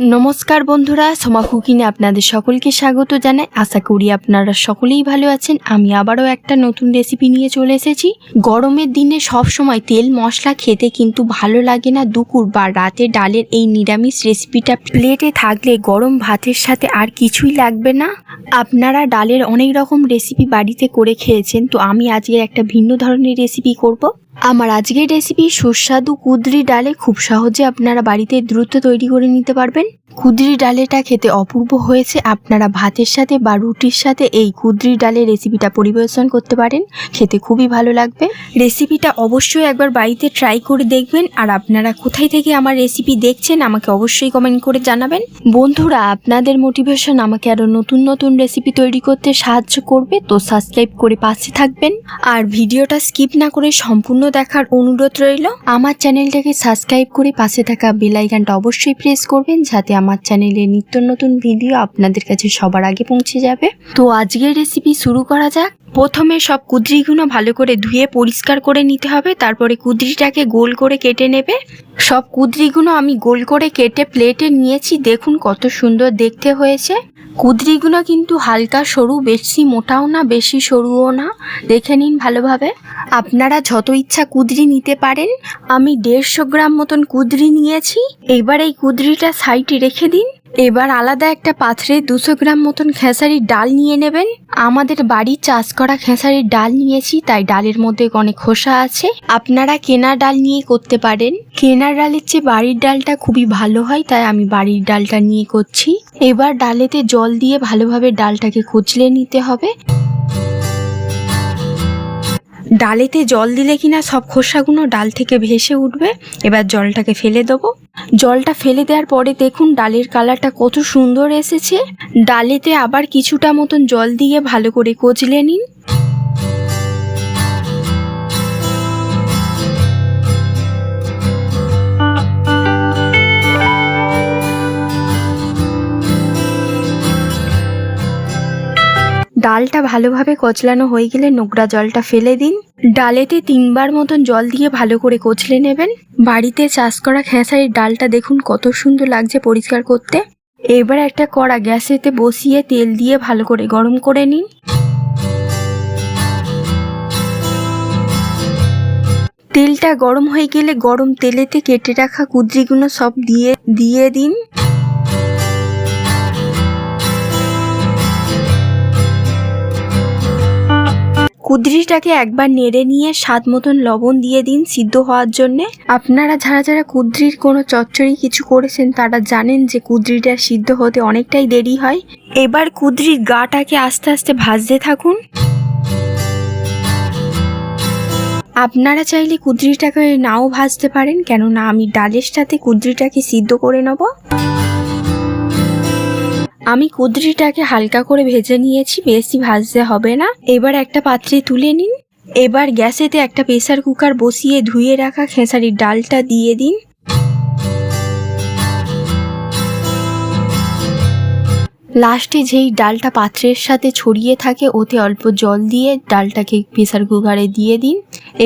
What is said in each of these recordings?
নমস্কার বন্ধুরা, সোমা কুকিনে আপনাদের সকলকে স্বাগত জানাই। আশা করি আপনারা সকলেই ভালো আছেন। আমি আবারও একটা নতুন রেসিপি নিয়ে চলে এসেছি। গরমের দিনে সব সময় তেল মশলা খেতে কিন্তু ভালো লাগে না দুপুর বা রাতে ডালের এই নিরামিষ রেসিপিটা প্লেটে থাকলে গরম ভাতের সাথে আর কিছুই লাগবে না। আপনারা ডালের অনেক রকম রেসিপি বাড়িতে করে খেয়েছেন, তো আমি আজকে একটা ভিন্ন ধরনের রেসিপি করব। আমার আজকের রেসিপি সুস্বাদু কুদরি ডালে খুব সহজে আপনারা বাড়িতে দ্রুত তৈরি করে নিতে পারবেন। কুদরি ডালেটা খেতে অপূর্ব হয়েছে। আপনারা ভাতের সাথে বা রুটির সাথে এই কুদরি ডালের রেসিপিটা পরিবেশন করতে পারেন। খেতে খুবই ভালো লাগবে। রেসিপিটা অবশ্যই একবার বাড়িতে ট্রাই করে দেখবেন। আর আপনারা কোথায় থেকে আমার রেসিপি দেখছেন, আমাকে অবশ্যই কমেন্ট করে জানাবেন। বন্ধুরা, আপনাদের মোটিভেশন আমাকে আরও নতুন নতুন রেসিপি তৈরি করতে সাহায্য করবে, তো সাবস্ক্রাইব করে পাশে থাকবেন। আর ভিডিওটা স্কিপ না করে সম্পূর্ণ দেখার অনুরোধ রইল। আমার চ্যানেলটাকে সাবস্ক্রাইব করে পাশে থাকা বেল আইকনটা অবশ্যই প্রেস করবেন, যাতে আমার চ্যানেলে নিত্য নতুন ভিডিও আপনাদের কাছে সবার আগে পৌঁছে যাবে। তো আজকের রেসিপি শুরু করা যাক। প্রথমে সব কুদ্রিগুলো ভালো করে ধুয়ে পরিষ্কার করে নিতে হবে। তারপরে কুদ্রিটাকে গোল করে কেটে নেবে। সব কুদ্রিগুলো আমি গোল করে কেটে প্লেটে নিয়েছি। দেখুন কত সুন্দর দেখতে হয়েছে। কুদরিগুলো কিন্তু হালকা সরু, বেশি মোটাও না, বেশি সরুও না। দেখে নিন ভালোভাবে। আপনারা যত ইচ্ছা কুদরি নিতে পারেন, আমি দেড়শো গ্রাম মতন কুদরি নিয়েছি। এবার এই কুদরিটা সাইডে রেখে দিন। এবার আলাদা একটা পাত্রে দুশো গ্রাম মতন খেসারির ডাল নিয়ে নেবেন। আমাদের বাড়ির চাষ করা খেসারির ডাল নিয়েছি, তাই ডালের মধ্যে অনেক খোসা আছে। আপনারা কেনা ডাল নিয়ে করতে পারেন। কেনার ডালের চেয়ে বাড়ির ডালটা খুবই ভালো হয়, তাই আমি বাড়ির ডালটা নিয়ে করছি। এবার ডালেতে জল দিয়ে ভালোভাবে ডালটাকে কুচলে নিতে হবে। ডালেতে জল দিলে কিনা সব খোসাগুলো ডাল থেকে ভেসে উঠবে। এবার জলটাকে ফেলে দেবো। জলটা ফেলে দেওয়ার পরে দেখুন ডালের কালারটা কত সুন্দর এসেছে। ডালেতে আবার কিছুটা মতন জল দিয়ে ভালো করে কচলে নিন। ডালটা ভালোভাবে কচলানো হয়ে গেলে নোংরা জলটা ফেলে দিন। ডালেতে তিনবার মতন জল দিয়ে ভালো করে কচলে নেবেন। বাড়িতে চাষ করা খেসারির ডালটা দেখুন কত সুন্দর লাগছে পরিষ্কার করতে। এবার একটা কড়া গ্যাসেতে বসিয়ে তেল দিয়ে ভালো করে গরম করে নিন। তেলটা গরম হয়ে গেলে গরম তেলেতে কেটে রাখা কুদ্রিগুলো সব দিয়ে দিয়ে দিন। কুদরিটাকে একবার নেড়ে নিয়ে স্বাদ মতন লবণ দিয়ে দিন সিদ্ধ হওয়ার জন্য। আপনারা যারা যারা কুদরির কোনো চচ্চড়ি কিছু করেছেন, তারা জানেন যে কুদরিটা সিদ্ধ হতে অনেকটাই দেরি হয়। এবার কুদরির গাটাকে আস্তে আস্তে ভাজতে থাকুন। আপনারা চাইলে কুদরিটাকে নাও ভাজতে পারেন, কেননা আমি ডালের সাথে কুদরিটাকে সিদ্ধ করে নেব। আমি কুদরিটাকে হালকা করে ভেজে নিয়েছি, বেশি ভাজতে হবে না। এবার একটা পাত্রে তুলে নিন। এবার গ্যাসেতে একটা প্রেসার কুকার বসিয়ে ধুয়ে রাখা খেসারির ডালটা দিয়ে দিন। লাস্টে যেই ডালটা পাত্রের সাথে ছড়িয়ে থাকে, ওতে অল্প জল দিয়ে ডালটাকে প্রেসার কুকারে দিয়ে দিন।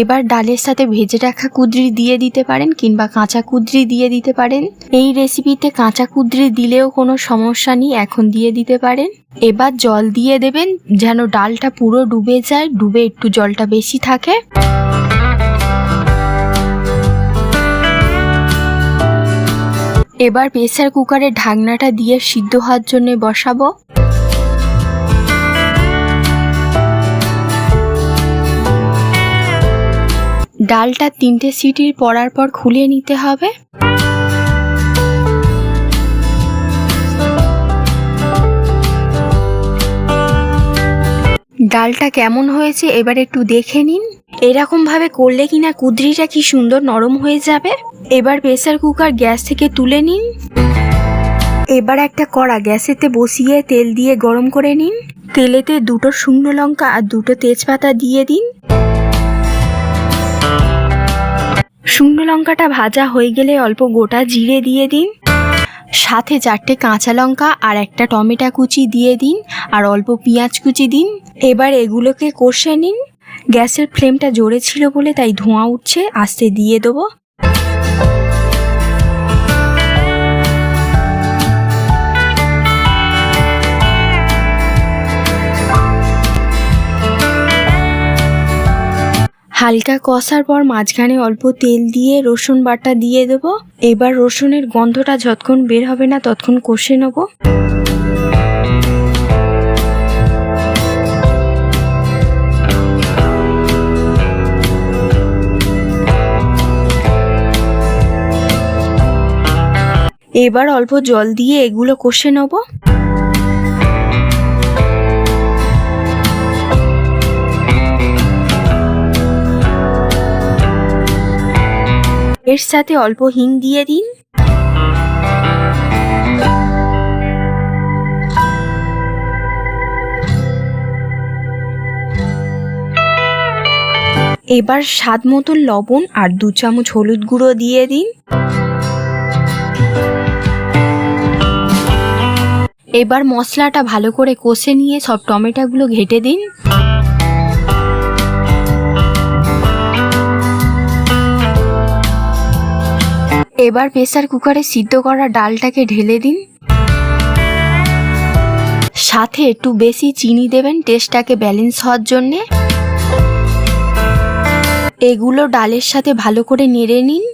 এবার ডালের সাথে ভেজে রাখা কুদরি দিয়ে দিতে পারেন কিংবা কাঁচা কুদরি দিয়ে দিতে পারেন। এই রেসিপিতে কাঁচা কুদরি দিলেও কোনো সমস্যা নেই, এখন দিয়ে দিতে পারেন। এবার জল দিয়ে দেবেন, যেন ডালটা পুরো ডুবে যায়, ডুবে একটু জলটা বেশি থাকে। এবার প্রেসার কুকারে ঢাকনাটা দিয়ে সিদ্ধ হওয়ার জন্য বসাবো। ডালটা তিনটে সিটির পড়ার পর খুলে নিতে হবে। ডালটা কেমন হয়েছে এবার একটু দেখে নিন। এরকম ভাবে করলে কিনা কুদরিটা কি সুন্দর নরম হয়ে যাবে? এবার প্রেসার কুকার গ্যাস থেকে তুলে নিন। এবার একটা কড়া গ্যাসেতে বসিয়ে তেল দিয়ে গরম করে নিন। তেলেতে দুটো শুকনো লঙ্কা আর দুটো তেজপাতা দিয়ে দিন। শুকনো লঙ্কাটা ভাজা হয়ে গেলে অল্প গোটা জিরে দিয়ে দিন। সাথে চারটে কাঁচা লঙ্কা আর একটা টমেটো কুচি দিয়ে দিন আর অল্প পেঁয়াজ কুচি দিন। এবার এগুলোকে কষে নিন। গ্যাসের ফ্লেমটা জোরে ছিল বলে তাই ধোঁয়া উঠছে, আস্তে দিয়ে দেবো। হালকা কষার পর মাঝখানে অল্প তেল দিয়ে রসুন বাটা দিয়ে দেবো। এবার রসুনের গন্ধটা যতক্ষণ বের হবে না ততক্ষণ কষে নেব। এবার অল্প জল দিয়ে এগুলো কষে নেব। এর সাথে অল্প হিং দিয়ে দিন। এবার স্বাদ মতো লবণ আর দু চামচ হলুদ গুঁড়ো দিয়ে দিন। এবার মশলাটা ভালো করে কষে নিয়ে সব টমেটোগুলো ঘেটে দিন। এবার প্রেসার কুকারে সিদ্ধ করা ডালটাকে ঢেলে দিন। সাথে একটু বেশি চিনি দেবেন টেস্টটাকে ব্যালেন্স হওয়ার জন্যে। এগুলো ডালের সাথে ভালো করে নেড়ে নিন।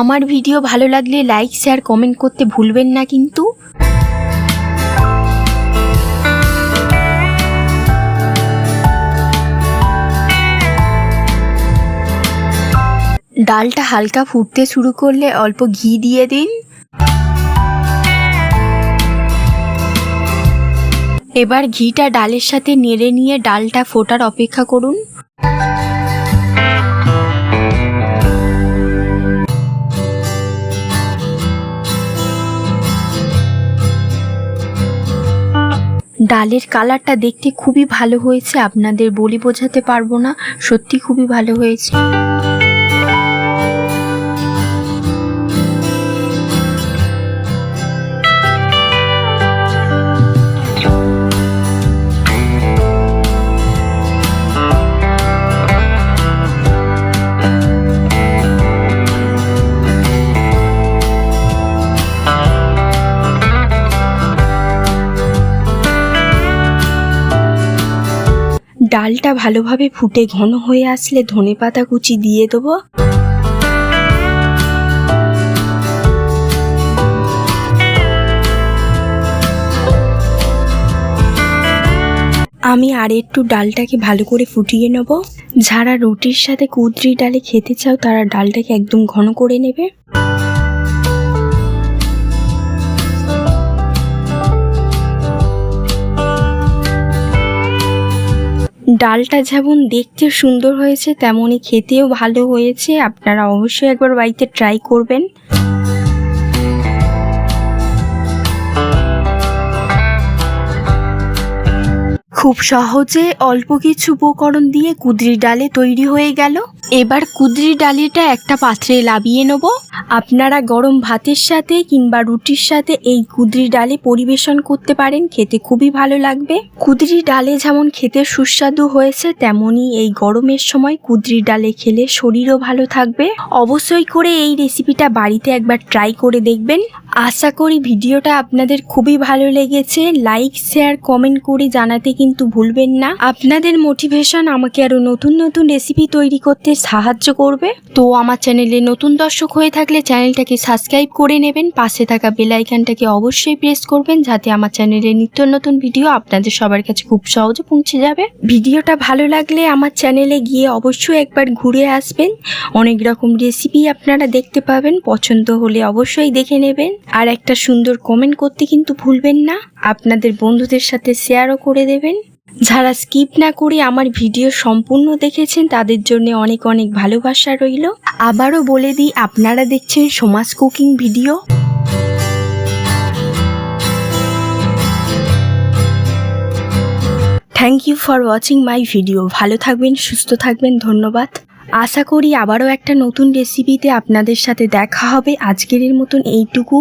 আমার ভিডিও ভালো লাগলে লাইক শেয়ার কমেন্ট করতে ভুলবেন না কিন্তু। ডালটা হালকা ফুটতে শুরু করলে অল্প ঘি দিয়ে দিন। এবার ঘিটা ডালের সাথে নেড়ে নিয়ে ডালটা ফোটার অপেক্ষা করুন। ডালের কালারটা দেখতে খুবই ভালো হয়েছে। আপনাদের বলি বোঝাতে পারব না। সত্যি খুবই ভালো হয়েছে। ডালটা ভালোভাবে ফুটে ঘন হয়ে আসলে ধনে পাতা কুচি দিয়ে দেবো। আমি আর একটু ডালটাকে ভালো করে ফুটিয়ে নেব। যারা রুটির সাথে কুদরি ডালে খেতে চাও তারা ডালটাকে একদম ঘন করে নেবে। ডালটা যেমন দেখতে সুন্দর হয়েছে তেমনই খেতেও ভালো হয়েছে। আপনারা অবশ্যই একবার বাড়িতে ট্রাই করবেন। খুব সহজে অল্প কিছু উপকরণ দিয়ে কুদরি ডালে তৈরি হয়ে গেল। এবার কুদরি ডালিটা একটা পাত্রে লাবিয়ে নেব। আপনারা গরম ভাতের সাথে কিংবা রুটির সাথে এই কুদরি ডালে পরিবেশন করতে পারেন, খেতে খুবই ভালো লাগবে। কুদরি ডালে যেমন খেতে সুস্বাদু হয়েছে, তেমনই এই গরমের সময় কুদরি ডালে খেলে শরীরও ভালো থাকবে। অবশ্যই করে এই রেসিপিটা বাড়িতে একবার ট্রাই করে দেখবেন। আশা করি ভিডিওটা আপনাদের খুবই ভালো লেগেছে। লাইক, শেয়ার, কমেন্ট করে জানাতে কিন্তু ভুলবেন না। আপনাদের মোটিভেশন আমাকে আরও নতুন নতুন রেসিপি তৈরি করতে সাহায্য করবে। তো আমার চ্যানেলে নতুন দর্শক হয়ে থাকলে চ্যানেলটাকে সাবস্ক্রাইব করে নেবেন। পাশে থাকা বেল আইকনটাকে অবশ্যই প্রেস করবেন যাতে আমার চ্যানেলে নিত্য নতুন ভিডিও আপনাদের সবার কাছে খুব সহজে পৌঁছে যাবে। ভিডিওটা ভালো লাগলে আমার চ্যানেলে গিয়ে অবশ্যই একবার ঘুরে আসবেন। অনেক রকম রেসিপি আপনারা দেখতে পাবেন। পছন্দ হলে অবশ্যই দেখে নেবেন। আর একটা সুন্দর কমেন্ট করতে কিন্তু ভুলবেন না। আপনাদের বন্ধুদের সাথে শেয়ারও করে দেবেন। যারা স্কিপ না করে আমার ভিডিও সম্পূর্ণ দেখেছেন, তাদের জন্য অনেক অনেক ভালোবাসা রইল। আবারও বলে দিই, আপনারা দেখছেন সমাজ cooking video. Thank you for watching my video ভালো থাকবেন, সুস্থ থাকবেন, ধন্যবাদ। আশা করি আবারও একটা নতুন রেসিপিতে আপনাদের সাথে দেখা হবে। আজকের মতন এইটুকু।